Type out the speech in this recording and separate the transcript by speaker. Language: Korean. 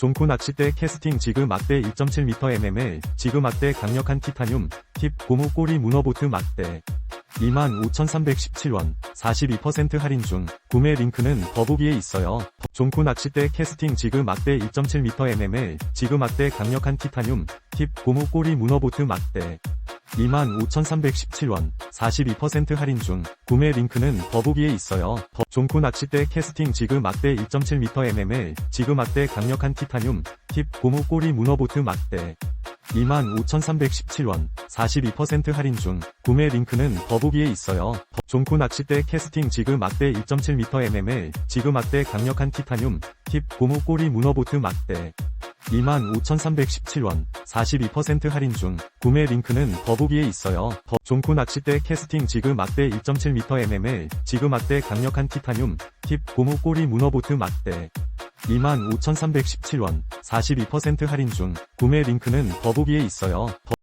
Speaker 1: 종코 낚싯대 캐스팅 지그 막대 1.7m MML 지그 막대 강력한 티타늄 팁 고무 꼬리 문어보트 막대. 25,317원 42% 할인 중. 구매 링크는 더보기에 있어요. 종코 낚싯대 캐스팅 지그 막대 1.7m MML 지그 막대 강력한 티타늄 팁 고무 꼬리 문어보트 막대 25,317원 42% 할인 중 구매 링크는 더보기에 있어요. 더 종코 낚싯대 캐스팅 지그 막대 1.7m MML 지그 막대 강력한 티타늄 팁 고무 꼬리 문어보트 막대 25,317원 42% 할인 중 구매 링크는 더보기에 있어요. 더 종코 낚싯대 캐스팅 지그 막대 1.7m MML 지그 막대 강력한 티타늄 팁 고무 꼬리 문어보트 막대 25,317원 42% 할인 중 구매 링크는 더보기에 있어요. 더 종코 낚싯대 캐스팅 지그 막대 1.7m MML 지그 막대 강력한 티타늄 팁 고무 꼬리 문어보트 막대 25,317원 42% 할인 중 구매 링크는 더보기에 있어요. 더